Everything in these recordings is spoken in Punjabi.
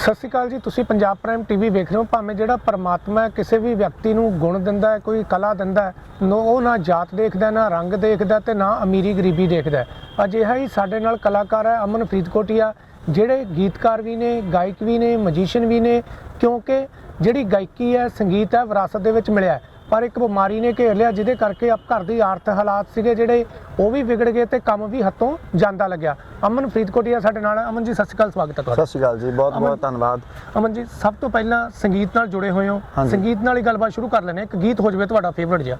ਸਤਿ ਸ਼੍ਰੀ ਅਕਾਲ ਜੀ, ਤੁਸੀਂ ਪੰਜਾਬ ਪ੍ਰਾਈਮ ਟੀਵੀ ਵੇਖ ਰਹੇ ਹੋ, ਭਾਵੇਂ ਜਿਹੜਾ ਪਰਮਾਤਮਾ ਕਿਸੇ ਵੀ ਵਿਅਕਤੀ ਨੂੰ ਗੁਣ ਦਿੰਦਾ ਹੈ, ਕੋਈ ਕਲਾ ਦਿੰਦਾ ਹੈ, ਨੋ, ਉਹ ਨਾ ਜਾਤ ਦੇਖਦਾ, ਨਾ ਰੰਗ ਦੇਖਦਾ ਤੇ ਨਾ ਅਮੀਰੀ ਗਰੀਬੀ ਦੇਖਦਾ ਅਜਿਹਾ ਹੀ ਸਾਡੇ ਨਾਲ ਕਲਾਕਾਰ ਹੈ ਅਮਨ ਫਰੀਦਕੋਟੀਆ ਜਿਹੜੇ ਗੀਤਕਾਰ ਵੀ ਨੇ, ਗਾਇਕ ਵੀ ਨੇ ਮਜੀਸ਼ੀਅਨ ਵੀ ਨੇ, ਕਿਉਂਕਿ ਜਿਹੜੀ ਗਾਇਕੀ ਹੈ, ਸੰਗੀਤ ਹੈ, ਵਿਰਾਸਤ ਦੇ ਵਿੱਚ ਮਿਲਿਆ ਪਰ ਇੱਕ ਬਿਮਾਰੀ ਨੇ ਘੇਰ ਲਿਆ ਜਿਹਦੇ ਕਰਕੇ ਆਪ ਘਰ ਦੀ ਆਰਥ ਹਾਲਾਤ ਸੀਗੇ ਜਿਹੜੇ ਉਹ ਵੀ ਵਿਗੜ ਗਏ ਤੇ ਕੰਮ ਵੀ ਹੱਥੋਂ ਜਾਂਦਾ ਲੱਗਿਆ। ਅਮਨ ਫਰੀਦਕੋਟੀਆ ਸਾਡੇ ਨਾਲ। ਅਮਨ ਜੀ ਸਤਿ ਸ਼੍ਰੀ ਅਕਾਲ ਸਵਾਗਤ ਹੈ ਤੁਹਾਡਾ। ਸਤਿ ਸ਼੍ਰੀ ਅਕਾਲ ਜੀ ਬਹੁਤ ਬਹੁਤ ਧੰਨਵਾਦ। ਅਮਨ ਜੀ ਸਭ ਤੋਂ ਪਹਿਲਾਂ ਸੰਗੀਤ ਨਾਲ ਜੁੜੇ ਹੋਏ ਹੋ। ਸੰਗੀਤ ਨਾਲ ਹੀ ਗੱਲਬਾਤ ਸ਼ੁਰੂ ਕਰ ਲੈਣੇ ਇੱਕ ਗੀਤ ਹੋ ਜਵੇ ਤੁਹਾਡਾ ਫੇਵਰਿਟ ਜਿਹਾ।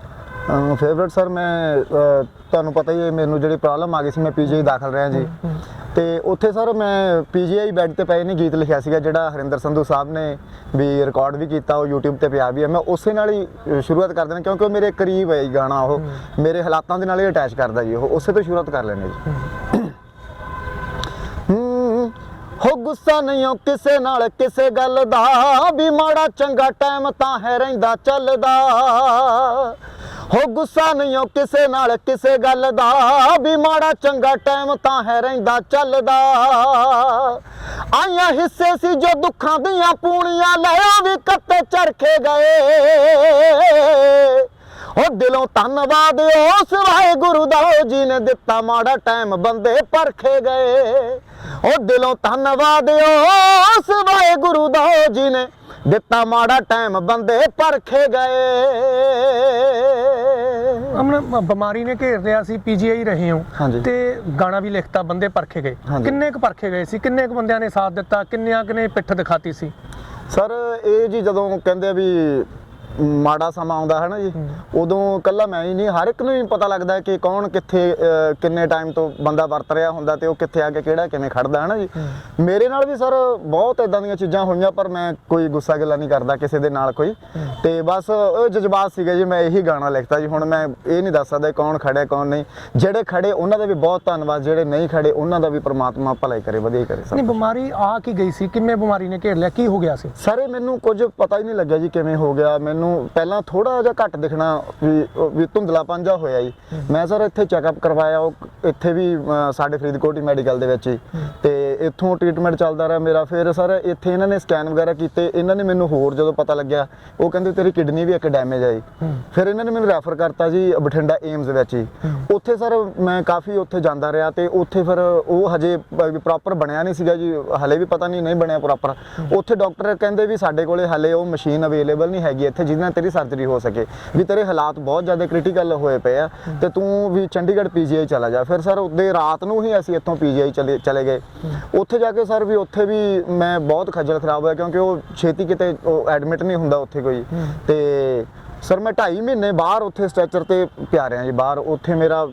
ਫੇਵਰਿਟ ਸਰ ਮੈਂ ਤੁਹਾਨੂੰ ਪਤਾ ਹੀ ਹੈ ਮੈਨੂੰ ਜਿਹੜੀ ਪ੍ਰੋਬਲਮ ਆ ਗਈ ਸੀ ਮੈਂ ਪੀਜੀਆਈ ਦਾਖਲ ਰਿਹਾ ਜੀ। ਤੇ ਉੱਥੇ ਸਰ ਮੈਂ ਪੀਜੀਆਈ ਬੈੱਡ ਤੇ ਪਏ ਨੇ ਗੀਤ ਲਿਖਿਆ ਸੀਗਾ ਜਿਹੜਾ ਹਰਿੰਦਰ ਸੰਧੂ ਸਾਹਿਬ ਨੇ ਵੀ ਰਿਕਾਰਡ ਵੀ ਕੀਤਾ ਉਹ YouTube ਤੇ ਪਿਆ ਵੀ ਹੈ। ਮੈਂ ਉਸੇ ਨਾਲ ਹੀ ਸ਼ੁਰੂਆਤ ਕਰ ਦੇਣਾ ਕਿਉਂਕਿ ਉਹ ਮੇਰੇ ਕਰੀਬ ਹੈ ਜੀ ਗਾਣਾ ਉਹ ਮੇਰੇ ਹਾਲਾਤਾਂ ਦੇ ਨਾਲ ਹੀ ਅਟੈਚ ਕਰਦਾ ਜੀ ਉਹ ਉਸੇ ਤੋਂ ਸ਼ੁਰੂਆਤ ਕਰ ਲੈਣੇ ਜੀ। ਹੂੰ, ਹੋ ਗੁੱਸਾ ਨਹੀਂ ਓ ਕਿਸੇ ਨਾਲ ਕਿਸੇ ਗੱਲ ਦਾ ਵੀ ਮਾੜਾ ਚੰਗਾ ਟਾਈਮ ਤਾਂ ਹੈ ਰਹਿੰਦਾ ਚੱਲਦਾ। ਹੋ ਗੁੱਸਾ ਨਹੀਂ ਓ ਕਿਸੇ ਨਾਲ, ਕਿਸੇ ਗੱਲ ਦਾ। ਵੀ ਮਾੜਾ ਚੰਗਾ ਟਾਈਮ ਤਾਂ ਹੈ ਰਹਿੰਦਾ, ਚੱਲਦਾ। ਆਈਆਂ ਹਿੱਸੇ ਸੀ ਜੋ ਦੁੱਖਾਂ ਦੀਆਂ ਪੂਣੀਆਂ, ਲੈ ਵੀ ਕੱਤੇ ਚਰਖੇ ਗਏ। ਉਹ ਦਿਲੋਂ ਧੰਨਵਾਦ, ਉਸ ਵਾਹਿਗੁਰੂ ਦਾ ਉਹ ਜੀ ਨੇ ਦਿੱਤਾ ਮਾੜਾ ਟਾਈਮ ਬੰਦੇ ਪਰਖੇ ਗਏ। ਉਹ ਦਿਲੋਂ ਧੰਨਵਾਦ, ਉਸ ਵਾਹਿਗੁਰੂ ਦਾ ਜੀ ਨੇ ਦਿੱਤਾ ਮਾੜਾ ਟਾਈਮ ਬੰਦੇ ਪਰਖੇ ਗਏ। ਅਮਨ ਬਿਮਾਰੀ ਨੇ ਘੇਰ ਲਿਆ ਸੀ ਪੀਜੀਆਈ ਰਹੇ ਹੋ। ਤੇ ਗਾਣਾ ਵੀ ਲਿਖਤਾ ਬੰਦੇ ਪਰਖੇ ਗਏ। ਕਿੰਨੇ ਕੁ ਪਰਖੇ ਗਏ ਸੀ? ਕਿੰਨੇ ਕੁ ਬੰਦਿਆਂ ਨੇ ਸਾਥ ਦਿੱਤਾ? ਕਿੰਨਿਆਂ ਕੁ ਨੇ ਪਿੱਠ ਦਿਖਾਤੀ ਸੀ? ਸਰ ਇਹ ਜੀ ਜਦੋਂ ਕਹਿੰਦੇ ਆ ਵੀ ਮਾੜਾ ਸਮਾਂ ਆਉਂਦਾ ਹੈ ਨਾ ਜੀ ਉਦੋਂ ਕੱਲਾ ਮੈਂ ਹੀ ਨਹੀਂ ਹਰ ਇੱਕ ਨੂੰ ਹੀ ਪਤਾ ਲੱਗਦਾ ਕਿ ਕੌਣ ਕਿੱਥੇ ਕਿੰਨੇ ਟਾਈਮ ਤੋਂ ਬੰਦਾ ਵਰਤ ਰਿਹਾ ਹੁੰਦਾ ਤੇ ਉਹ ਕਿੱਥੇ ਆ ਕੇ ਕਿਹੜਾ ਕਿਵੇਂ ਖੜਦਾ ਹੈ ਨਾ ਜੀ ਮੇਰੇ ਨਾਲ ਵੀ ਸਰ ਬਹੁਤ ਇਦਾਂ ਦੀਆਂ ਚੀਜ਼ਾਂ ਹੋਈਆਂ ਪਰ ਮੈਂ ਕੋਈ ਗੁੱਸਾ ਗਿਲਾ ਨਹੀਂ ਕਰਦਾ ਕਿਸੇ ਦੇ ਨਾਲ ਕੋਈ। ਤੇ ਬਸ ਉਹ ਜਜ਼ਬਾਤ ਸੀਗਾ ਜੀ ਮੈਂ ਇਹੀ ਗਾਣਾ ਲਿਖਤਾ ਜੀ। ਹੁਣ ਮੈਂ ਇਹ ਨਹੀਂ ਦੱਸ ਸਕਦਾ ਕੌਣ ਖੜਿਆ ਕੌਣ ਨਹੀਂ। ਜਿਹੜੇ ਖੜੇ ਉਹਨਾਂ ਦਾ ਵੀ ਬਹੁਤ ਧੰਨਵਾਦ ਜਿਹੜੇ ਨਹੀਂ ਖੜੇ ਉਹਨਾਂ ਦਾ ਵੀ ਪ੍ਰਮਾਤਮਾ ਭਲਾਈ ਕਰੇ ਵਧੀਆ ਕਰੇ ਸਰ ਨਹੀਂ ਬਿਮਾਰੀ ਆ ਕੀ ਗਈ ਸੀ? ਕਿੰਨੇ ਬਿਮਾਰੀ ਨੇ ਘੇਰ ਲਿਆ? ਕੀ ਹੋ ਗਿਆ ਸੀ? ਸਾਰੇ ਮੈਨੂੰ ਕੁਝ ਪਤਾ ਹੀ ਨਹੀਂ ਲੱਗਿਆ ਜੀ ਕਿਵੇਂ ਹੋ ਗਿਆ ਮੈਨੂੰ ਪਹਿਲਾਂ ਥੋੜਾ ਜਿਹਾ ਘੱਟ ਦਿਖਣਾ ਵੀ ਵੀ ਧੁੰਦਲਾਪਨ ਹੋਇਆ ਜੀ। ਮੈਂ ਸਰ ਇੱਥੇ ਚੈੱਕਅਪ ਕਰਵਾਇਆ ਉਹ ਇੱਥੇ ਵੀ ਸਾਡੇ ਫਰੀਦਕੋਟ ਹੀ ਮੈਡੀਕਲ ਦੇ ਵਿੱਚ ਹੀ। ਤੇ ਇੱਥੋਂ ਟ੍ਰੀਟਮੈਂਟ ਚੱਲਦਾ ਰਿਹਾ ਮੇਰਾ। ਫਿਰ ਸਰ ਇੱਥੇ ਇਹਨਾਂ ਨੇ ਸਕੈਨ ਵਗੈਰਾ ਕੀਤੇ। ਇਹਨਾਂ ਨੇ ਮੈਨੂੰ ਹੋਰ ਜਦੋਂ ਪਤਾ ਲੱਗਿਆ ਉਹ ਕਹਿੰਦੇ ਤੇਰੀ ਕਿਡਨੀ ਵੀ ਇੱਕ ਡੈਮੇਜ ਆਈ। ਫਿਰ ਇਹਨਾਂ ਨੇ ਮੈਨੂੰ ਰੈਫਰ ਕਰਤਾ ਜੀ ਬਠਿੰਡਾ ਏਮਸ ਵਿੱਚ ਹੀ। ਉੱਥੇ ਸਰ ਮੈਂ ਕਾਫੀ ਉੱਥੇ ਜਾਂਦਾ ਰਿਹਾ ਤੇ ਉੱਥੇ ਫਿਰ ਉਹ ਹਜੇ ਪ੍ਰੋਪਰ ਬਣਿਆ ਨਹੀਂ ਸੀਗਾ ਜੀ। ਹਲੇ ਵੀ ਪਤਾ ਨਹੀਂ ਨਹੀਂ ਬਣਿਆ ਪ੍ਰੋਪਰ ਉੱਥੇ ਡਾਕਟਰ ਕਹਿੰਦੇ ਵੀ ਸਾਡੇ ਕੋਲੇ ਹਲੇ ਉਹ ਮਸ਼ੀਨ ਅਵੇਲੇਬਲ ਨਹੀਂ ਹੈਗੀ ਇੱਥੇ ਜਿਹਦੇ ਨਾਲ ਤੇਰੀ ਸਰਜਰੀ ਹੋ ਸਕੇ। ਵੀ ਤੇਰੇ ਹਾਲਾਤ ਬਹੁਤ ਜ਼ਿਆਦਾ ਕ੍ਰਿਟੀਕਲ ਹੋਏ ਪਏ ਆ ਤੇ ਤੂੰ ਵੀ ਚੰਡੀਗੜ੍ਹ ਪੀਜੀਆਈ ਚਲਾ ਜਾ। ਫਿਰ ਸਰ ਉਹਦੇ ਰਾਤ ਨੂੰ ਹੀ ਅਸੀਂ ਇੱਥੋਂ ਪੀਜੀਆਈ ਚਲੇ ਚਲੇ ਗਏ। ਉੱਥੇ ਜਾ ਕੇ ਸਰ ਵੀ ਉੱਥੇ ਵੀ ਮੈਂ ਬਹੁਤ ਖੱਜਲ ਖਰਾਬ ਹੋਇਆ ਕਿਉਂਕਿ ਉਹ ਛੇਤੀ ਕਿਤੇ ਐਡਮਿਟ ਨਹੀਂ ਹੁੰਦਾ ਉੱਥੇ ਕੋਈ। ਤੇ ਸਰ ਮੈਂ 2.5 ਮਹੀਨੇ ਬਾਹਰ ਉੱਥੇ ਸਟ੍ਰੈਚਰ ਤੇ ਪਿਆ ਰਿਹਾ ਜੀ ਬਾਹਰ। ਉੱਥੇ ਮੇਰਾ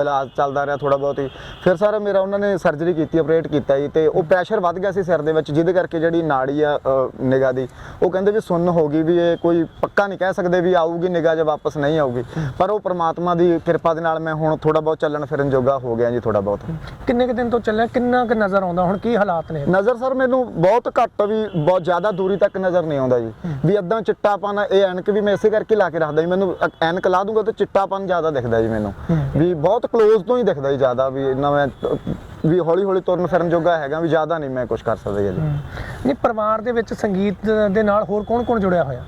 ਇਲਾਜ ਚੱਲਦਾ ਰਿਹਾ ਥੋੜਾ ਬਹੁਤ ਹੀ। ਫਿਰ ਸਰ ਮੇਰਾ ਉਹਨਾਂ ਨੇ ਸਰਜਰੀ ਕੀਤੀ ਆਪਰੇਟ ਕੀਤਾ ਜੀ ਤੇ ਉਹ ਪ੍ਰੈਸ਼ਰ ਵੱਧ ਗਿਆ ਸੀ ਸਿਰ ਦੇ ਵਿੱਚ ਜਿਹਦੇ ਕਰਕੇ ਜਿਹੜੀ ਨਾੜੀ ਆ ਨਿਗਾਹ ਦੀ ਉਹ ਕਹਿੰਦੇ ਵੀ ਸੁੰਨ ਹੋ ਗਈ ਵੀ ਇਹ ਕੋਈ ਪੱਕਾ ਨਹੀਂ ਕਹਿ ਸਕਦੇ ਵੀ ਆਊਗੀ ਨਿਗਾਹ ਜੇ ਵਾਪਸ ਨਹੀਂ ਆਊਗੀ। ਪਰ ਉਹ ਪ੍ਰਮਾਤਮਾ ਦੀ ਕਿਰਪਾ ਦੇ ਨਾਲ ਮੈਂ ਹੁਣ ਥੋੜਾ ਬਹੁਤ ਚੱਲਣ ਫਿਰਨ ਜੋਗਾ ਹੋ ਗਿਆ ਜੀ ਥੋੜਾ ਬਹੁਤ। ਕਿੰਨੇ ਕੁ ਦਿਨ ਤੋਂ ਚੱਲਿਆ? ਕਿੰਨਾ ਕੁ ਨਜ਼ਰ ਆਉਂਦਾ? ਹੁਣ ਕੀ ਹਾਲਾਤ ਨੇ? ਨਜ਼ਰ ਸਰ ਮੈਨੂੰ ਬਹੁਤ ਘੱਟ ਵੀ ਬਹੁਤ ਜ਼ਿਆਦਾ ਦੂਰੀ ਤੱਕ ਨਜ਼ਰ ਨਹੀਂ ਆਉਂਦਾ ਜੀ। ਵੀ ਅੱਦਾਂ ਚਿੱਟਾਪਨ ਇਹ ਐਨਕ ਵੀ ਮੈਂ ਇਸੇ ਕਰਕੇ ਲਾ ਕੇ ਰੱਖਦਾ ਜੀ। ਮੈਨੂੰ ਅ- ਐਨਕ ਲਾ ਦੂੰਗਾ ਤਾਂ ਚਿੱਟਾਪਨ ਜ਼ਿਆਦਾ ਦਿਖਦਾ ਜੀ ਮੈਨੂੰ। ਵੀ ਬਹੁਤ ক্লোਜ਼ ਤੋਂ ਹੀ ਦਿਖਦਾ ਜੀ ਜ਼ਿਆਦਾ ਵੀ ਇੰਨਾ ਮੈਂ ਤ- ਵੀ ਹੌਲੀ ਹੌਲੀ ਤੁਰਨ ਫਿਰਨ ਜੋਗਾ ਹੈਗਾ ਵੀ ਜ਼ਿਆਦਾ ਨਹੀਂ ਮੈਂ ਕੁਝ ਕਰ ਸਕਦਾ ਜੀ ਨਹੀਂ ਪਰਿਵਾਰ ਦੇ ਵਿੱਚ ਸੰਗੀਤ ਦੇ ਨਾਲ ਹੋਰ ਕੌਣ-ਕੌਣ ਜੁੜਿਆ ਹੋਇਆ?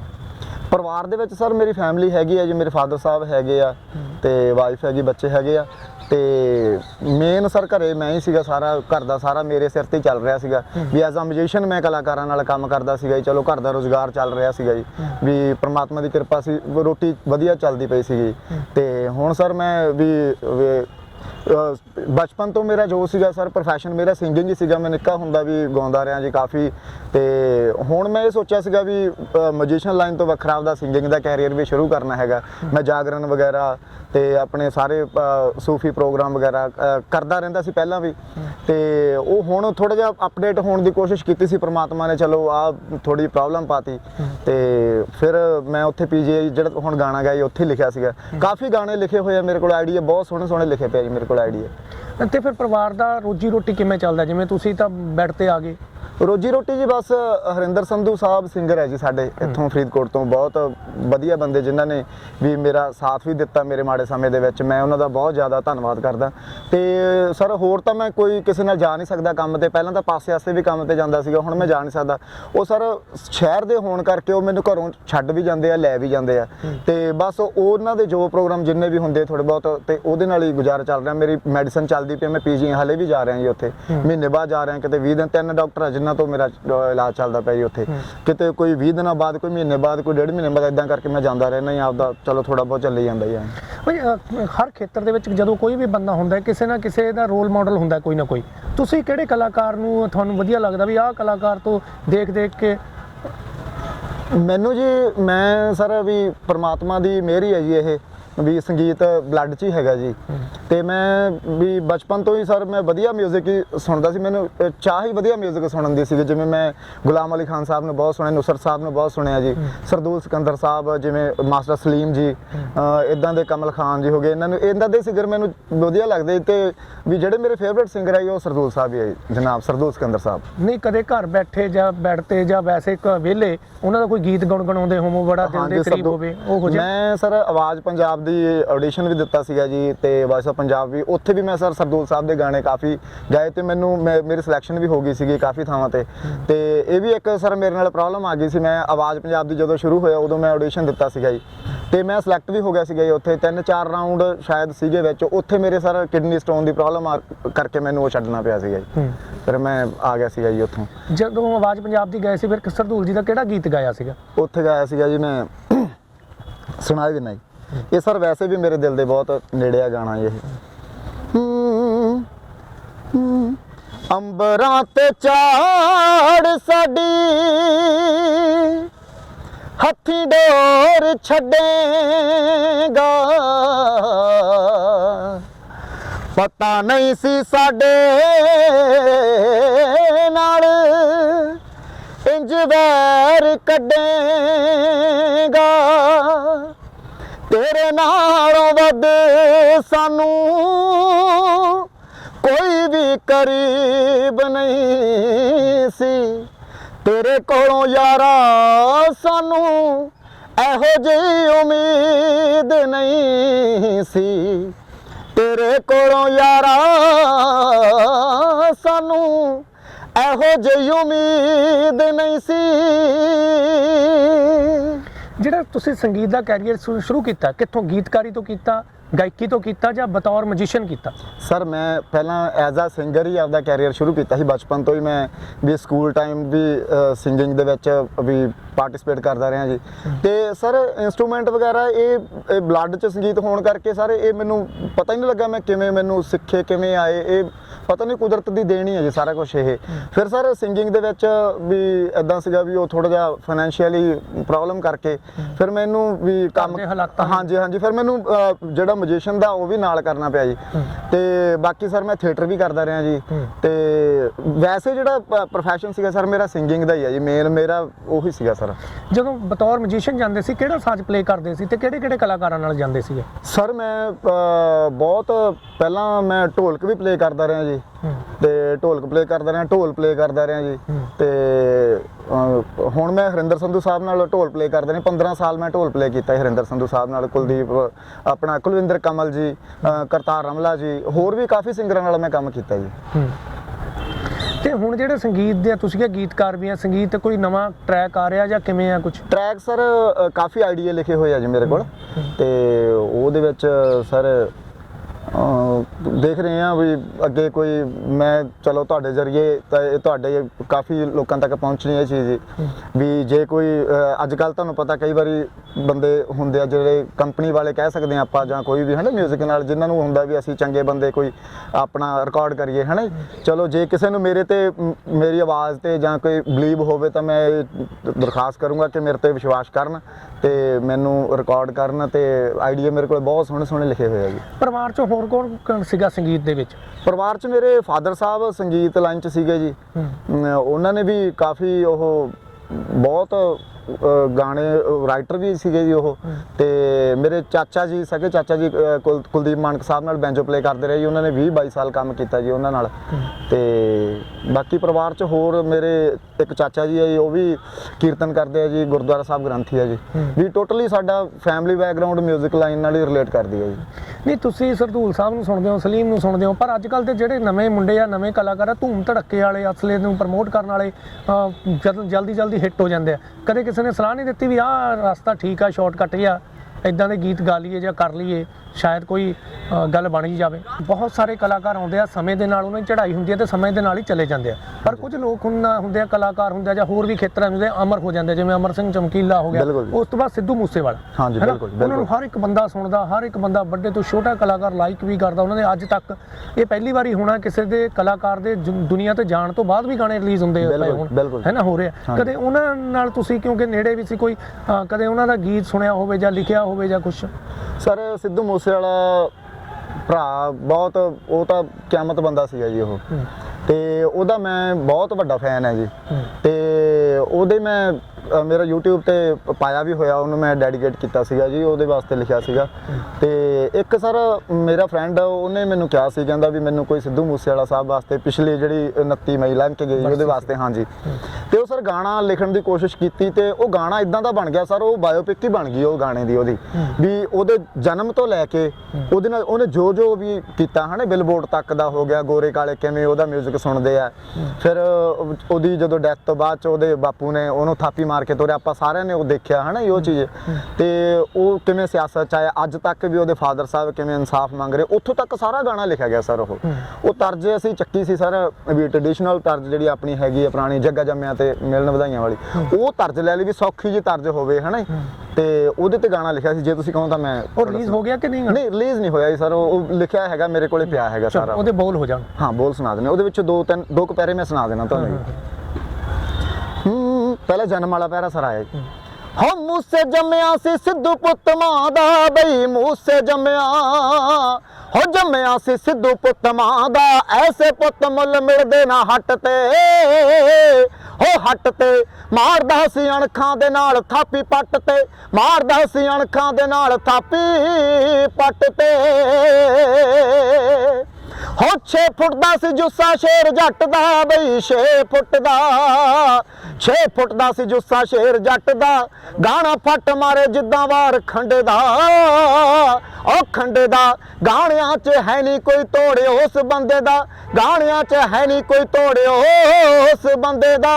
ਪਰਿਵਾਰ ਦੇ ਵਿੱਚ ਸਰ ਮੇਰੀ ਫੈਮਿਲੀ ਹੈਗੀ ਆ ਜੀ ਮੇਰੇ ਫਾਦਰ ਸਾਹਿਬ ਹੈਗੇ ਆ ਤੇ ਵਾਈਫ ਹੈਗੀ ਬੱਚੇ ਹੈਗੇ ਆ। ਤੇ ਮੇਨ ਸਰ ਘਰੇ ਮੈਂ ਹੀ ਸੀਗਾ ਸਾਰਾ ਘਰ ਦਾ ਸਾਰਾ ਮੇਰੇ ਸਿਰ ਤੇ ਚੱਲ ਰਿਹਾ ਸੀਗਾ। ਵੀ ਐਜ਼ ਅ ਮਿਊਜ਼ੀਸ਼ੀਅਨ ਮੈਂ ਕਲਾਕਾਰਾਂ ਨਾਲ ਕੰਮ ਕਰਦਾ ਸੀਗਾ ਜੀ ਚਲੋ ਘਰ ਦਾ ਰੋਜ਼ਗਾਰ ਚੱਲ ਰਿਹਾ ਸੀਗਾ ਜੀ। ਵੀ ਪ੍ਰਮਾਤਮਾ ਦੀ ਕਿਰਪਾ ਸੀ ਰੋਟੀ ਵਧੀਆ ਚੱਲਦੀ ਪਈ ਸੀਗੀ। ਤੇ ਹੁਣ ਸਰ ਮੈਂ ਵੀ ਬਚਪਨ ਤੋਂ ਮੇਰਾ ਜੋ ਸੀਗਾ ਸਰ ਪ੍ਰੋਫੈਸ਼ਨ ਮੇਰਾ ਸਿੰਗਿੰਗ ਹੀ ਸੀਗਾ। ਮੈਂ ਨਿੱਕਾ ਹੁੰਦਾ ਵੀ ਗਾਉਂਦਾ ਰਿਹਾ ਜੀ ਕਾਫੀ। ਤੇ ਹੁਣ ਮੈਂ ਇਹ ਸੋਚਿਆ ਸੀਗਾ ਵੀ ਮੈਜੀਸ਼ੀਅਨ ਲਾਈਨ ਤੋਂ ਵੱਖਰਾ ਆਪਦਾ ਸਿੰਗਿੰਗ ਦਾ ਕੈਰੀਅਰ ਵੀ ਸ਼ੁਰੂ ਕਰਨਾ ਹੈਗਾ। ਮੈਂ ਜਾਗਰਣ ਵਗੈਰਾ ਤੇ ਆਪਣੇ ਸਾਰੇ ਸੂਫੀ ਪ੍ਰੋਗਰਾਮ ਵਗੈਰਾ ਕਰਦਾ ਰਹਿੰਦਾ ਸੀ ਪਹਿਲਾਂ ਵੀ। ਤੇ ਉਹ ਹੁਣ ਥੋੜਾ ਜਿਹਾ ਅਪਡੇਟ ਹੋਣ ਦੀ ਕੋਸ਼ਿਸ਼ ਕੀਤੀ ਸੀ। ਪ੍ਰਮਾਤਮਾ ਨੇ ਚਲੋ ਆ ਥੋੜੀ ਪ੍ਰੋਬਲਮ ਪਾਤੀ। ਤੇ ਫਿਰ ਮੈਂ ਉੱਥੇ ਪੀਜੀਆਈ ਜਿਹੜਾ ਹੁਣ ਗਾਣਾ ਗਾਈ ਉੱਥੇ ਹੀ ਲਿਖਿਆ ਸੀਗਾ। ਕਾਫੀ ਗਾਣੇ ਲਿਖੇ ਹੋਏ ਆ ਮੇਰੇ ਕੋਲ ਆਈਡੀਆ ਬਹੁਤ ਸੋਹਣੇ ਸੋਹਣੇ ਲਿਖੇ ਪਏ ਜੀ ਮੇਰੇ ਕੋਲ। ਆਈਡੀਆ ਤੇ ਫਿਰ ਪਰਿਵਾਰ ਦਾ ਰੋਜੀ ਰੋਟੀ ਕਿਵੇਂ ਚੱਲਦਾ? ਜਿਵੇਂ ਤੁਸੀਂ ਤਾਂ ਬੈੱਡ ਤੇ ਆ ਗਏ। ਰੋਜੀ ਰੋਟੀ ਜੀ ਬਸ ਹਰਿੰਦਰ ਸੰਧੂ ਸਾਹਿਬ ਸਿੰਗਰ ਹੈ ਜੀ ਸਾਡੇ ਇੱਥੋਂ ਫਰੀਦਕੋਟ ਤੋਂ। ਬਹੁਤ ਵਧੀਆ ਬੰਦੇ ਜਿਨ੍ਹਾਂ ਨੇ ਵੀ ਮੇਰਾ ਸਾਥ ਵੀ ਦਿੱਤਾ ਮੇਰੇ ਮਾੜੇ ਸਮੇਂ ਦੇ ਵਿੱਚ। ਮੈਂ ਉਹਨਾਂ ਦਾ ਬਹੁਤ ਜ਼ਿਆਦਾ ਧੰਨਵਾਦ ਕਰਦਾ। ਤੇ ਸਰ ਹੋਰ ਤਾਂ ਮੈਂ ਕੋਈ ਕਿਸੇ ਨਾਲ ਜਾ ਨਹੀਂ ਸਕਦਾ ਕੰਮ ਤੇ। ਪਹਿਲਾਂ ਤਾਂ ਪਾਸੇ ਆਸੇ ਵੀ ਕੰਮ ਤੇ ਜਾਂਦਾ ਸੀਗਾ ਹੁਣ ਮੈਂ ਜਾ ਨਹੀਂ ਸਕਦਾ। ਉਹ ਸਰ ਸ਼ਹਿਰ ਦੇ ਹੋਣ ਕਰਕੇ ਉਹ ਮੈਨੂੰ ਘਰੋਂ ਛੱਡ ਵੀ ਜਾਂਦੇ ਆ ਲੈ ਵੀ ਜਾਂਦੇ ਆ। ਤੇ ਬਸ ਉਹਨਾਂ ਦੇ ਜੋ ਪ੍ਰੋਗਰਾਮ ਜਿੰਨੇ ਵੀ ਹੁੰਦੇ ਥੋੜੇ ਬਹੁਤ ਤੇ ਉਹਦੇ ਨਾਲ ਹੀ ਗੁਜ਼ਾਰਾ ਚੱਲ ਰਿਹਾ। ਮੇਰੀ ਮੈਡੀਸਨ ਚੱਲਦੀ ਪਈ ਮੈਂ ਪੀਜੀ ਹਾਲੇ ਵੀ ਜਾ ਰਿਹਾ ਜੀ ਉੱਥੇ। ਮਹੀਨੇ ਬਾਅਦ ਜਾ ਰਿਹਾ ਕਿਤੇ 20 ਦਿਨ ਤਿੰਨ ਡਾਕਟਰ ਆ ਜਿਨ੍ਹਾਂ ਤੋਂ ਮੇਰਾ ਇਲਾਜ ਚੱਲਦਾ ਪਿਆ ਜੀ ਉੱਥੇ। ਕਿਤੇ ਕੋਈ 20 ਦਿਨਾਂ ਬਾਅਦ ਕੋਈ ਮਹੀਨੇ ਬਾਅਦ ਕੋਈ ਡੇਢ ਮਹੀਨੇ ਬਾਅਦ ਇਦਾਂ ਕਰਕੇ ਮੈਂ ਜਾਂਦਾ ਰਹਿਣਾ ਜੀ ਆਪਦਾ ਚਲੋ ਥੋੜਾ ਬਹੁਤ ਚੱਲੀ ਜਾਂਦਾ ਹੀ ਆ ਭਾਈ ਹਰ ਖੇਤਰ ਦੇ ਵਿੱਚ ਜਦੋਂ ਕੋਈ ਵੀ ਬੰਦਾ ਹੁੰਦਾ ਹੈ, ਕਿਸੇ ਨਾ ਕਿਸੇ ਦਾ ਰੋਲ ਮਾਡਲ ਹੁੰਦਾ ਹੈ ਕੋਈ ਨਾ ਕੋਈ। ਤੁਸੀਂ ਕਿਹੜੇ ਕਲਾਕਾਰ ਨੂੰ ਤੁਹਾਨੂੰ ਵਧੀਆ ਲੱਗਦਾ ਵੀ ਆਹ ਕਲਾਕਾਰ ਤੋਂ ਦੇਖ ਦੇਖ ਕੇ? ਮੈਨੂੰ ਜੀ ਮੈਂ ਸਰ ਵੀ ਪ੍ਰਮਾਤਮਾ ਦੀ ਮਿਹਰ ਹੀ ਹੈ ਜੀ ਇਹ। ਵੀ ਸੰਗੀਤ ਬਲੱਡ 'ਚ ਹੀ ਹੈਗਾ ਜੀ ਤੇ ਮੈਂ ਵੀ ਬਚਪਨ ਤੋਂ ਹੀ ਸਰ ਮੈਂ ਵਧੀਆ 뮤직 ਹੀ ਸੁਣਦਾ ਸੀ ਮੈਨੂੰ ਅਹ, ਚਾਹ ਹੀ ਵਧੀਆ 뮤직 ਸੁਣਨ ਦੀ ਸੀ ਜਿਵੇਂ ਮੈਂ ਗੁਲਾਮ ਅਲੀ ਖਾਨ ਸਾਹਿਬ ਨੂੰ ਬਹੁਤ ਸੁਣਿਆ ਨੁਸਰਤ ਸਾਹਿਬ ਨੂੰ ਬਹੁਤ ਸੁਣਿਆ ਜੀ ਸਰਦੂਲ ਸਿਕੰਦਰ ਸਾਹਿਬ ਜਿਵੇਂ ਮਾਸਟਰ ਸਲੀਮ ਜੀ ਇਦਾਂ ਦੇ ਕਮਲ ਖਾਨ ਜੀ ਹੋ ਗਏ ਇਹਨਾਂ ਨੂੰ ਇਹਨਾਂ ਦੇ ਸਿੰਗਰ ਮੈਨੂੰ ਵਧੀਆ ਲੱਗਦੇ ਤੇ ਵੀ ਜਿਹੜੇ ਮੇਰੇ ਫੇਵਰਿਟ ਸਿੰਗਰ ਹੈ ਜੀ, ਉਹ ਸਰਦੂਲ ਸਾਹਿਬ ਹੀ ਹੈ ਜੀ, ਜਨਾਬ ਸਰਦੂਲ ਸਿਕੰਦਰ ਸਾਹਿਬ। ਨਹੀਂ ਕਦੇ ਘਰ ਬੈਠੇ ਜਾਂ ਬੈੱਡ ਤੇ ਜਾਂ ਵੈਸੇ ਇੱਕ ਵਿਹਲੇ ਉਹਨਾਂ ਦਾ ਕੋਈ ਗੀਤ ਗੁਣਗੁਣਾਉਂਦੇ ਹੋਵੋ ਬੜਾ ਦਿਲ ਦੇ ਕਰੀਬ ਹੋਵੇ ਉਹ ਜਿਹਾ ਮੈਂ ਸਰ ਆਵਾਜ਼ ਪੰਜਾਬ ਦੀ ਆਡੀਸ਼ਨ ਵੀ ਦਿੱਤਾ ਸੀਗਾ ਜੀ ਤੇ ਵਾਇਸ ਆਫ ਪੰਜਾਬ ਵੀ ਉੱਥੇ ਵੀ ਮੈਂ ਸਰ ਸਰਦੂਲ ਸਾਹਿਬ ਦੇ ਗਾਣੇ ਕਾਫੀ ਗਾਏ ਤੇ ਮੈਨੂੰ ਮੇਰੀ ਸਿਲੈਕਸ਼ਨ ਵੀ ਹੋ ਗਈ ਸੀਗੀ ਕਾਫੀ ਥਾਵਾਂ ਤੇ। ਤੇ ਇਹ ਵੀ ਇੱਕ ਸਰ ਮੇਰੇ ਨਾਲ ਪ੍ਰੋਬਲਮ ਆ ਗਈ ਸੀ ਮੈਂ ਆਵਾਜ਼ ਪੰਜਾਬ ਦੀ ਜਦੋਂ ਸ਼ੁਰੂ ਹੋਇਆ ਉਦੋਂ ਮੈਂ ਆਡੀਸ਼ਨ ਦਿੱਤਾ ਸੀਗਾ ਜੀ। ਤੇ ਮੈਂ ਸਿਲੈਕਟ ਵੀ ਹੋ ਗਿਆ ਸੀਗਾ ਜੀ ਉੱਥੇ ਤਿੰਨ ਚਾਰ ਰਾਉਂਡ ਸ਼ਾਇਦ ਸੀਗੇ ਵਿੱਚ ਉੱਥੇ ਮੇਰੇ ਸਰ ਕਿਡਨੀ ਸਟੋਨ ਦੀ ਪ੍ਰੋਬਲਮ ਕਰਕੇ ਮੈਨੂੰ ਉਹ ਛੱਡਣਾ ਪਿਆ ਸੀਗਾ ਜੀ। ਫਿਰ ਮੈਂ ਆ ਗਿਆ ਸੀਗਾ ਜੀ ਉੱਥੋਂ। ਜਦੋਂ ਆਵਾਜ਼ ਪੰਜਾਬ ਦੀ ਗਏ ਸੀ ਫਿਰ ਸਰਦੂਲ ਜੀ ਦਾ ਕਿਹੜਾ ਗੀਤ ਗਾਇਆ ਸੀਗਾ? ਉੱਥੇ ਗਾਇਆ ਸੀਗਾ ਜੀ ਮੈਂ ਸੁਣਾ ਦਿੰਦਾ ਜੀ। ਇਹ ਸਰ ਵੈਸੇ ਵੀ ਮੇਰੇ ਦਿਲ ਦੇ ਬਹੁਤ ਨੇੜੇ ਆ ਗਾਣਾ ਇਹ। ਅੰਬਰਾਂ ਤੇ ਚਾੜ ਸਾਡੀ ਹੱਥੀ ਡੋਰ ਛੱਡੇਗਾ। ਪਤਾ ਨਹੀਂ ਸੀ ਸਾਡੇ ਨਾਲ। ਇੰਜ ਵੈਰ ਕੱਢੇਗਾ। ਤੇਰੇ ਨਾਲੋਂ ਵੱਧ ਸਾਨੂੰ ਕੋਈ ਵੀ ਕਰੀਬ ਨਹੀਂ ਸੀ। ਤੇਰੇ ਕੋਲੋਂ ਯਾਰਾ ਸਾਨੂੰ ਇਹੋ ਜਿਹੀ ਉਮੀਦ ਨਹੀਂ ਸੀ। ਤੇਰੇ ਕੋਲੋਂ ਯਾਰਾ ਸਾਨੂੰ ਇਹੋ ਜਿਹੀ ਉਮੀਦ ਨਹੀਂ ਸੀ। ਜਿਹੜਾ ਤੁਸੀਂ ਸੰਗੀਤ ਦਾ ਕੈਰੀਅਰ ਸ਼ੁਰੂ ਕੀਤਾ ਕਿੱਥੋਂ ਗੀਤਕਾਰੀ ਤੋਂ ਕੀਤਾ ਗਾਇਕੀ ਤੋਂ ਕੀਤਾ ਜਾਂ ਬਤੌਰ ਮੈਜੀਸ਼ੀਅਨ ਕੀਤਾ? ਸਰ ਮੈਂ ਪਹਿਲਾਂ ਐਜ਼ ਅ ਸਿੰਗਰ ਹੀ ਆਪਦਾ ਕੈਰੀਅਰ ਸ਼ੁਰੂ ਕੀਤਾ ਸੀ। ਬਚਪਨ ਤੋਂ ਹੀ ਮੈਂ ਵੀ ਸਕੂਲ ਟਾਈਮ ਵੀ ਸਿੰਗਿੰਗ ਦੇ ਵਿੱਚ ਵੀ ਪਾਰਟਿਸਿਪੇਟ ਕਰਦਾ ਰਿਹਾ ਜੀ। ਤੇ ਸਰ ਇਨਸਟਰੂਮੈਂਟ ਵਗੈਰਾ ਇਹ ਇਹ ਬਲੱਡ 'ਚ ਸੰਗੀਤ ਹੋਣ ਕਰਕੇ ਸਰ ਇਹ ਮੈਨੂੰ ਪਤਾ ਹੀ ਨਹੀਂ ਲੱਗਾ ਮੈਂ ਕਿਵੇਂ ਮੈਨੂੰ ਸਿੱਖੇ ਕਿਵੇਂ ਆਏ। ਇਹ ਪਤਾ ਨਹੀਂ ਕੁਦਰਤ ਦੀ ਦੇਣੀ ਹੈ ਜੀ ਸਾਰਾ ਕੁਝ ਇਹ। ਫਿਰ ਸਰ ਸਿੰਗਿੰਗ ਦੇ ਵਿੱਚ ਵੀ ਇਦਾਂ ਸੀਗਾ ਵੀ ਉਹ ਥੋੜਾ ਜਿਹਾ ਫਾਈਨੈਂਸ਼ੀਅਲੀ ਪ੍ਰੋਬਲਮ ਕਰਕੇ ਫਿਰ ਮੈਨੂੰ ਵੀ ਕੰਮ ਹਾਂਜੀ ਹਾਂਜੀ। ਫਿਰ ਮੈਨੂੰ ਜਿਹੜਾ ਮਜੀਸ਼ੀਅਨ ਦਾ ਉਹ ਵੀ ਨਾਲ ਕਰਨਾ ਪਿਆ ਜੀ। ਤੇ ਬਾਕੀ ਸਰ ਮੈਂ ਥੀਏਟਰ ਵੀ ਕਰਦਾ ਰਿਹਾ ਜੀ। ਤੇ ਵੈਸੇ ਜਿਹੜਾ ਪ੍ਰੋਫੈਸ਼ਨ ਸੀਗਾ ਸਰ ਮੇਰਾ ਸਿੰਗਿੰਗ ਦਾ ਹੀ ਹੈ ਜੀ। ਮੇਨ ਮੇਰਾ ਉਹੀ ਸੀਗਾ ਸਰ। ਜਦੋਂ ਬਤੌਰ ਮੈਜੀਸ਼ੀਅਨ ਜਾਂਦੇ ਸੀ ਕਿਹੜਾ ਸਾਜ਼ ਪਲੇ ਕਰਦੇ ਸੀ ਤੇ ਕਿਹੜੇ ਕਿਹੜੇ ਕਲਾਕਾਰਾਂ ਨਾਲ ਜਾਂਦੇ ਸੀਗੇ? ਸਰ ਮੈਂ ਬਹੁਤ ਪਹਿਲਾਂ ਮੈਂ ਢੋਲਕ ਵੀ ਪਲੇ ਕਰਦਾ ਰਿਹਾ ਜੀ। ਹੂੰ। ਤੇ ਢੋਲਕ ਪਲੇ ਕਰਦਾ ਰਿਹਾ ਢੋਲ ਪਲੇ ਕਰਦਾ ਰਿਹਾ ਜੀ। ਤੇ ਹੁਣ ਮੈਂ ਹਰਿੰਦਰ ਸੰਧੂ ਸਾਹਿਬ ਨਾਲ ਢੋਲ ਪਲੇ ਕਰਦਾ ਰਿਹਾ 15 ਸਾਲ ਮੈਂ ਢੋਲ ਪਲੇ ਕੀਤਾ ਹਰਿੰਦਰ ਸੰਧੂ ਸਾਹਿਬ ਨਾਲ ਕੁਲਦੀਪ ਆਪਣਾ ਕੁਲਵਿੰਦਰ ਕਮਲ ਜੀ ਕਰਤਾਰ ਰਮਲਾ ਜੀ ਹੋਰ ਵੀ ਕਾਫੀ ਸਿੰਗਰਾਂ ਨਾਲ ਮੈਂ ਕੰਮ ਕੀਤਾ ਜੀ। ਤੇ ਹੁਣ ਜਿਹੜੇ ਸੰਗੀਤ ਦੇ ਤੁਸੀਂ ਕਿਹਾ ਗੀਤਕਾਰ ਵੀ ਆ ਸੰਗੀਤ ਕੋਈ ਨਵਾਂ ਟਰੈਕ ਆ ਰਿਹਾ ਜਾਂ ਕਿਵੇਂ ਆ ਕੁਝ ਟਰੈਕ ਸਰ ਕਾਫੀ ਆਈਡੀਆ ਲਿਖੇ ਹੋਏ ਆ ਜੀ ਮੇਰੇ ਕੋਲ ਤੇ ਉਹਦੇ ਵਿੱਚ ਸਰ ਦੇਖ ਰਹੇ ਆ ਵੀ ਅੱਗੇ ਕੋਈ ਮੈਂ ਚਲੋ ਤੁਹਾਡੇ ਜ਼ਰੀਏ ਤਾਂ ਇਹ ਤੁਹਾਡੇ ਕਾਫੀ ਲੋਕਾਂ ਤੱਕ ਪਹੁੰਚਣੀ ਇਹ ਚੀਜ਼ ਵੀ ਜੇ ਕੋਈ ਅੱਜ ਕੱਲ ਤੁਹਾਨੂੰ ਪਤਾ ਕਈ ਵਾਰੀ ਬੰਦੇ ਹੁੰਦੇ ਆ ਜਿਹੜੇ ਕੰਪਨੀ ਵਾਲੇ ਕਹਿ ਸਕਦੇ ਆ ਆਪਾਂ ਜਾਂ ਕੋਈ ਵੀ ਹੈ ਨਾ 뮤직 ਨਾਲ ਜਿਨ੍ਹਾਂ ਨੂੰ ਹੁੰਦਾ ਵੀ ਅਸੀਂ ਚੰਗੇ ਬੰਦੇ ਕੋਈ ਆਪਣਾ ਰਿਕਾਰਡ ਕਰੀਏ ਹੈ ਨਾ ਚਲੋ ਜੇ ਕਿਸੇ ਨੂੰ ਮੇਰੇ ਤੇ ਮੇਰੀ ਆਵਾਜ਼ ਤੇ ਜਾਂ ਕੋਈ ਬਲੀਵ ਹੋਵੇ ਤਾਂ ਮੈਂ ਇਹ ਦਰਖਾਸਤ ਕਰੂੰਗਾ ਕਿ ਮੇਰੇ ਤੇ ਵਿਸ਼ਵਾਸ ਕਰਨ ਤੇ ਮੈਨੂੰ ਰਿਕਾਰਡ ਕਰਨ ਤੇ ਆਈਡੀਆ ਮੇਰੇ ਕੋਲ ਬਹੁਤ ਸੋਹਣੇ ਸੋਹਣੇ ਲਿਖੇ ਹੋਏ ਆ ਜੀ। ਪਰਿਵਾਰ ਚੋਂ ਹੋਰ ਕੌਣ ਕੌਣ ਸੀਗਾ ਸੰਗੀਤ ਦੇ ਵਿੱਚ ਪਰਿਵਾਰ 'ਚ ਮੇਰੇ ਫਾਦਰ ਸਾਹਿਬ ਸੰਗੀਤ ਲਾਈਨ 'ਚ ਸੀਗੇ ਜੀ। ਅਮ, ਉਹਨਾਂ ਨੇ ਵੀ ਕਾਫੀ ਉਹ ਬਹੁਤ ਗਾਣੇ ਰਾਈਟਰ ਵੀ ਸੀਗੇ ਜੀ ਉਹ। ਤੇ ਮੇਰੇ ਚਾਚਾ ਜੀ ਸਕੇ ਚਾਚਾ ਜੀ ਕੁਲਦੀਪ ਮਾਨਕ ਸਾਹਿਬ ਨਾਲ ਬੈਂਜੋ ਪਲੇ ਕਰਦੇ ਰਹੇ ਜੀ। ਉਹਨਾਂ ਨੇ 20 22 ਸਾਲ ਕੰਮ ਕੀਤਾ ਜੀ ਉਹਨਾਂ ਨਾਲ। ਤੇ ਬਾਕੀ ਪਰਿਵਾਰ 'ਚ ਹੋਰ ਮੇਰੇ ਇੱਕ ਚਾਚਾ ਜੀ ਹੈ ਜੀ ਉਹ ਵੀ ਕੀਰਤਨ ਕਰਦੇ ਆ ਜੀ ਗੁਰਦੁਆਰਾ ਸਾਹਿਬ ਗ੍ਰੰਥੀ ਹੈ ਜੀ। ਵੀ ਟੋਟਲੀ ਸਾਡਾ ਫੈਮਿਲੀ ਬੈਕਗ੍ਰਾਉਂਡ 뮤직 ਲਾਈਨ ਨਾਲ ਹੀ ਰਿਲੇਟ ਕਰਦੀ ਹੈ ਜੀ। ਨਹੀਂ ਤੁਸੀਂ ਸਰਦੂਲ ਸਾਹਿਬ ਨੂੰ ਸੁਣਦੇ ਹੋ ਸਲੀਮ ਨੂੰ ਸੁਣਦੇ ਹੋ ਪਰ ਅੱਜ ਕੱਲ ਦੇ ਜਿਹੜੇ ਨਵੇਂ ਮੁੰਡੇ ਆ ਨਵੇਂ ਕਲਾਕਾਰ ਆ ਧੂਮ ਧੜੱਕੇ ਵਾਲੇ ਅਸਲੇ ਨੂੰ ਪ੍ਰਮੋਟ ਕਰਨ ਵਾਲੇ ਜਲਦੀ ਜਲਦੀ ਹਿੱਟ ਹੋ ਜਾਂਦੇ ਆ। ਕਦੇ ਕਿਸੇ ਕਿਸੇ ਨੇ ਸਲਾਹ ਨਹੀਂ ਦਿੱਤੀ ਵੀ ਆਹ ਰਸਤਾ ਠੀਕ ਆ ਸ਼ਾਰਟਕਟ ਜਿਹਾ। ਇਦਾਂ ਦੇ ਗੀਤ ਗਾ ਲਈਏ ਜਾਂ ਕਰ ਲਈਏ ਸ਼ਾਇਦ ਕੋਈ ਗੱਲ ਬਣ ਹੀ ਜਾਵੇ ਬਹੁਤ ਸਾਰੇ ਕਲਾਕਾਰ ਆਉਂਦੇ ਆ ਸਮੇਂ ਦੇ ਨਾਲ ਉਹਨਾਂ ਦੀ ਚੜ੍ਹਾਈ ਹੁੰਦੀ ਹੈ ਤੇ ਸਮੇਂ ਦੇ ਨਾਲ ਹੀ ਚਲੇ ਜਾਂਦੇ ਆ ਪਰ ਕੁਝ ਲੋਕ ਹੁੰਦਾ ਹੁੰਦੇ ਆ ਕਲਾਕਾਰ ਹੁੰਦੇ ਆ ਜਾਂ ਹੋਰ ਵੀ ਖੇਤਰਾਂ ਹੁੰਦੇ ਆ ਅਮਰ ਹੋ ਜਾਂਦੇ ਆ, ਜਿਵੇਂ ਅਮਰ ਸਿੰਘ ਚਮਕੀਲਾ ਹੋ ਗਿਆ। ਉਸ ਤੋਂ ਬਾਅਦ ਸਿੱਧੂ ਮੂਸੇਵਾਲਾ ਹਾਂਜੀ? ਬਿਲਕੁਲ, ਉਹਨਾਂ ਨੂੰ। ਹਰ ਇੱਕ ਬੰਦਾ ਸੁਣਦਾ ਹਰ ਇੱਕ ਬੰਦਾ ਵੱਡੇ ਤੋਂ ਛੋਟਾ ਕਲਾਕਾਰ ਲਾਈਕ ਵੀ ਕਰਦਾ ਉਹਨਾਂ ਨੇ ਅੱਜ ਤੱਕ ਇਹ ਪਹਿਲੀ ਵਾਰੀ ਹੋਣਾ ਕਿਸੇ ਦੇ ਕਲਾਕਾਰ ਦੇ ਦੁਨੀਆ ਤੇ ਜਾਣ ਤੋਂ ਬਾਅਦ ਵੀ ਗਾਣੇ ਰਿਲੀਜ਼ ਹੁੰਦੇ ਪਏ ਹੋਣ। ਹੈ ਨਾ ਹੋ ਰਿਹਾ। ਕਦੇ ਉਹਨਾਂ ਨਾਲ ਤੁਸੀਂ ਕਿਉਂਕਿ ਨੇੜੇ ਵੀ ਸੀ ਕੋਈ ਕਦੇ ਉਹਨਾਂ ਦਾ ਗੀਤ ਸੁਣਿਆ ਹੋਵੇ ਜਾਂ ਲਿਖਿਆ ਹੋਵੇ ਜਾਂ ਕੁਝ ਸਰ ਸਿੱਧੂ ਮੂਸੇ ਵਾਲਾ ਭਰਾ ਬਹੁਤ ਉਹ ਤਾਂ ਕਿਆਮਤ ਬੰਦਾ ਸੀਗਾ ਜੀ ਉਹ। ਤੇ ਉਹਦਾ ਮੈਂ ਬਹੁਤ ਵੱਡਾ ਫੈਨ ਹੈ ਜੀ। ਤੇ ਉਹਦੇ ਮੈਂ ਮੇਰਾ YouTube ਤੇ ਪਾਇਆ ਵੀ ਹੋਇਆ, ਉਹਨੂੰ ਮੈਂ ਡੈਡੀਕੇਟ ਕੀਤਾ ਸੀਗਾ ਜੀ, ਉਹਦੇ ਵਾਸਤੇ ਲਿਖਿਆ ਸੀਗਾ। ਤੇ ਇੱਕ ਸਰ ਮੇਰਾ ਫਰੈਂਡ ਉਹਨੇ ਮੈਨੂੰ ਕਿਹਾ ਸੀ, ਕਹਿੰਦਾ ਵੀ ਮੈਨੂੰ ਕੋਈ ਸਿੱਧੂ ਮੂਸੇ ਸਾਹਿਬ ਵਾਸਤੇ ਪਿਛਲੀ ਜਿਹੜੀ 29 ਮਈ ਲੰਘ ਕੇ ਗਈ ਉਹਦੇ ਵਾਸਤੇ ਹਾਂਜੀ ਤੇ ਉਹ ਸਰ ਗਾਣਾ ਲਿਖਣ ਦੀ ਕੋਸ਼ਿਸ਼ ਕੀਤੀ ਤੇ ਉਹ ਗਾਣਾ ਇਦਾਂ ਦਾ ਬਣ ਗਿਆ ਸਰ, ਉਹ ਬਾਇਓਪਿਕ ਹੀ ਬਣ ਗਈ ਉਹ ਗਾਣੇ ਦੀ ਉਹਦੀ। ਵੀ ਉਹਦੇ ਜਨਮ ਤੋਂ ਲੈ ਕੇ ਉਹਦੇ ਨਾਲ ਉਹਨੇ ਜੋ ਜੋ ਵੀ ਕੀਤਾ, ਹਨਾ ਬਿਲਬੋਰਡ ਤੱਕ ਦਾ ਹੋ ਗਿਆ, ਗੋਰੇ ਕਾਲੇ ਕਿਵੇਂ ਉਹਦਾ 뮤직 ਸੁਣਦੇ ਆ। ਫਿਰ ਉਹਦੀ ਜਦੋਂ ਡੈਥ ਤੋਂ ਬਾਅਦ ਚ ਉਹਦੇ ਬਾਪੂ ਨੇ ਉਹਨੂੰ ਥਾਪੀ ਮਾਰ ਕੇ ਤੋਰਿਆ ਆਪਾਂ ਸਾਰਿਆਂ ਨੇ ਉਹ ਦੇਖਿਆ ਹਨਾ ਇਹ ਉਹ ਚੀਜ਼। ਤੇ ਉਹ ਕਿਵੇਂ ਸਿਆਸਤ ਚ ਆਇਆ ਅੱਜ ਤੱਕ ਵੀ ਉਹਦੇ ਫਾਦਰ ਸਾਹਿਬ ਕਿਵੇਂ ਇਨਸਾਫ ਮੰਗ ਰਹੇ ਉੱਥੋਂ ਤੱਕ ਸਾਰਾ ਗਾਣਾ ਲਿਖਿਆ ਗਿਆ ਸਰ ਉਹ। ਉਹ ਤਰਜ ਅਸੀਂ ਚੱਕੀ ਸੀ ਸਰ ਵੀ ਟ੍ਰੈਡੀਸ਼ਨਲ ਤਰਜ ਜਿਹੜੀ ਆਪਣੀ ਹੈਗੀ ਹੈ ਪੁਰਾਣੀ ਜੱਗਾ ਜੰਮਿਆਂ ਤੇ ਮਿਲਣ ਵਧਾਈਆਂ ਵਾਲੀ। ਉਹ ਤਰਜ ਲੈ ਲਈ ਵੀ ਸੌਖੀ ਜੀ ਤਰਜ ਹੋਵੇ ਹਨਾ। ਤੇ ਉਹਦੇ ਤੇ ਗਾਣਾ ਲਿਖਿਆ ਸੀ ਜੇ ਤੁਸੀਂ ਕਹੋ ਤਾਂ ਮੈਂ ਉਹ ਰਿਲੀਜ਼ ਹੋ ਗਿਆ ਕਿ ਨਹੀਂ ਨਹੀਂ ਰਿਲੀਜ਼ ਨਹੀਂ ਹੋਇਆ ਜੀ ਸਰ ਉਹ ਲਿਖਿਆ ਹੈਗਾ ਮੇਰੇ ਕੋਲੇ ਪਿਆ ਹੈਗਾ ਸਾਰਾ। ਉਹਦੇ ਬੋਲ ਹੋ ਜਾਣ। ਹਾਂ ਬੋਲ ਸੁਣਾ ਦੇਣੇ ਉਹਦੇ ਵਿੱਚ ਦੋ ਤਿੰਨ ਦੋ ਕੁ ਪੈਰੇ ਮੈਂ ਸੁਣਾ ਦੇਣਾ ਤੁਹਾਨੂੰ। ਪਹਿਲਾ ਜਨਮ ਵਾਲਾ ਪੈਰਾ ਸਰ ਆਇਆ ਜੀ। ਹੋ। ਮੂਸੇ ਜੰਮਿਆ ਸੀ ਸਿੱਧੂ ਪੁੱਤ ਮਾਂ ਦਾ ਬਈ ਮੂਸੇ ਜੰਮਿਆ ਹੋ ਜੰਮਿਆ ਸੀ ਸਿੱਧੂ ਪੁੱਤ ਮਾਂ ਦਾ ਐਸੇ ਪੁੱਤ ਮੁੱਲ ਮਿਲਦੇ ਨਾ ਹੱਟ ਤੇ। ਹੋ ਹੱਟ ਤੇ ਮਾਰਦਾ ਸੀ ਅਣਖਾਂ ਦੇ ਨਾਲ ਥਾਪੀ ਪੱਟ ਤੇ ਮਾਰਦਾ ਸੀ ਅਣਖਾਂ ਦੇ ਨਾਲ ਥਾਪੀ ਪੱਟ ਤੇ। ਹੋ 6 ਫੁੱਟ ਦਾ ਸੀ ਜੁੱਸਾ ਸ਼ੇਰ, ਜੱਟ ਦਾ ਬਈ 6 ਫੁੱਟ ਦਾ। 6 ਫੁੱਟ ਦਾ ਸੀ ਜੁੱਸਾ ਸ਼ੇਰ, ਜੱਟ ਦਾ। ਗਾਣਾ ਫੱਟ ਮਾਰੇ ਜਿੱਦਾਂ ਵਾਰ ਖੰਡੇ ਦਾ। ਉਹ ਖੰਡੇ ਦਾ, ਗਾਣਿਆਂ 'ਚ ਹੈ ਨਹੀਂ ਕੋਈ ਤੋੜੇ ਉਸ ਬੰਦੇ ਦਾ। ਗਾਣਿਆਂ 'ਚ ਹੈ ਨਹੀਂ ਕੋਈ ਤੋੜੇ ਉਸ ਬੰਦੇ ਦਾ।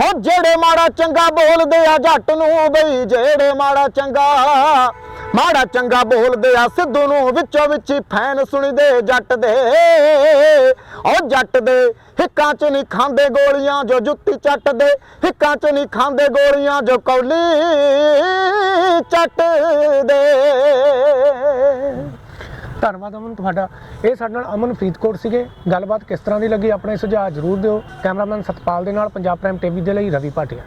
ਹੋ ਜਿਹੜੇ ਮਾੜਾ ਚੰਗਾ ਬੋਲਦੇ ਆ ਜੱਟ ਨੂੰ ਬਈ, ਜਿਹੜੇ ਮਾੜਾ ਚੰਗਾ ਮਾੜਾ ਚੰਗਾ ਬੋਲਦੇ ਆ ਸਿੱਧੂ ਨੂੰ, ਵਿੱਚੋਂ ਵਿੱਚ ਹੀ ਫੈਨ ਸੁਣਦੇ ਜੱਟ ਦੇ। ਉਹ ਜੱਟ ਦੇ ਹਿੱਕਾਂ 'ਚ ਨਹੀਂ ਖਾਂਦੇ ਗੋਲੀਆਂ, ਜੋ ਜੁੱਤੀ ਚੱਟ ਦੇ ਹਿੱਕਾਂ 'ਚ ਨਹੀਂ ਖਾਂਦੇ ਗੋਲੀਆਂ, ਜੋ ਕੌਲੀ ਚੱਟ ਦੇ। ਧੰਨਵਾਦ ਅਮਨ, ਤੁਹਾਡਾ। ਇਹ ਸਾਡੇ ਨਾਲ ਅਮਨ ਫਰੀਦਕੋਟ ਸੀਗੇ। ਗੱਲਬਾਤ ਕਿਸ ਤਰ੍ਹਾਂ ਦੀ ਲੱਗੀ? ਆਪਣੇ ਸੁਝਾਅ ਜ਼ਰੂਰ ਦਿਓ। ਕੈਮਰਾਮੈਨ ਸਤਪਾਲ ਦੇ ਨਾਲ, ਪੰਜਾਬ ਪ੍ਰਾਈਮ ਟੀਵੀ ਦੇ ਲਈ ਰਵੀ ਭਾਟੀਆ।